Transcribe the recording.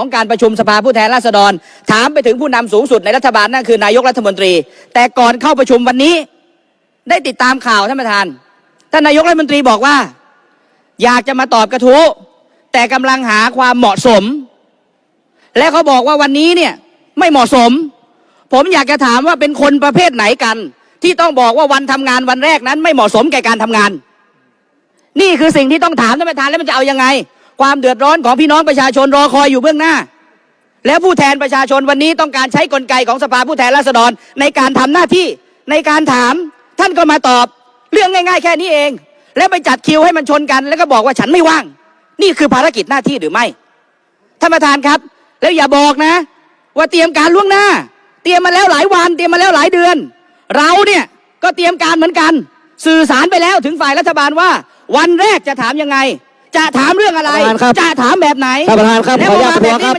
ของการประชุมสภาผู้แทนราษฎร ถามไปถึงผู้นำสูงสุดในรัฐบาลนั่นคือนายกรัฐมนตรี แต่ก่อนเข้าประชุมวันนี้ ได้ติดตามข่าวท่านประธานท่านนายกรัฐมนตรีบอกว่า อยากจะมาตอบกระทู้แต่กำลังหาความเหมาะสม และเขาบอกว่าวันนี้เนี่ยไม่เหมาะสม ผมอยากจะถามว่าเป็นคนประเภทไหนกัน ที่ต้องบอกว่าวันทำงานวันแรกนั้น ไม่เหมาะสมแก่การทำงาน นี่คือสิ่งที่ต้องถามท่านประธานแล้วมันจะเอายังไง ความเดือดร้อนของพี่น้องประชาชนรอคอยอยู่เบื้องหน้า แล้วผู้แทนประชาชนวันนี้ต้องการใช้กลไกของสภาผู้แทนราษฎรในการทำหน้าที่ในการถามท่านก็มาตอบเรื่องง่าย ๆ แค่นี้เอง แล้วไปจัดคิวให้มันชนกัน แล้วก็บอกว่าฉันไม่ว่าง นี่คือภารกิจหน้าที่หรือไม่ท่านประธานครับ แล้วอย่าบอกนะ ว่าเตรียมการล่วงหน้า เตรียมมาแล้วหลายวัน เตรียมมาแล้วหลายเดือน เราเนี่ยก็เตรียมการเหมือนกัน สื่อสารไปแล้วถึงฝ่ายรัฐบาลว่า วันแรกจะถามยังไง จะถามเรื่องอะไรท่านประธานครับ จะถามแบบไหน ท่านประธานครับแล้วขออนุพอญาตมาประแบท้วบงนี้ครับ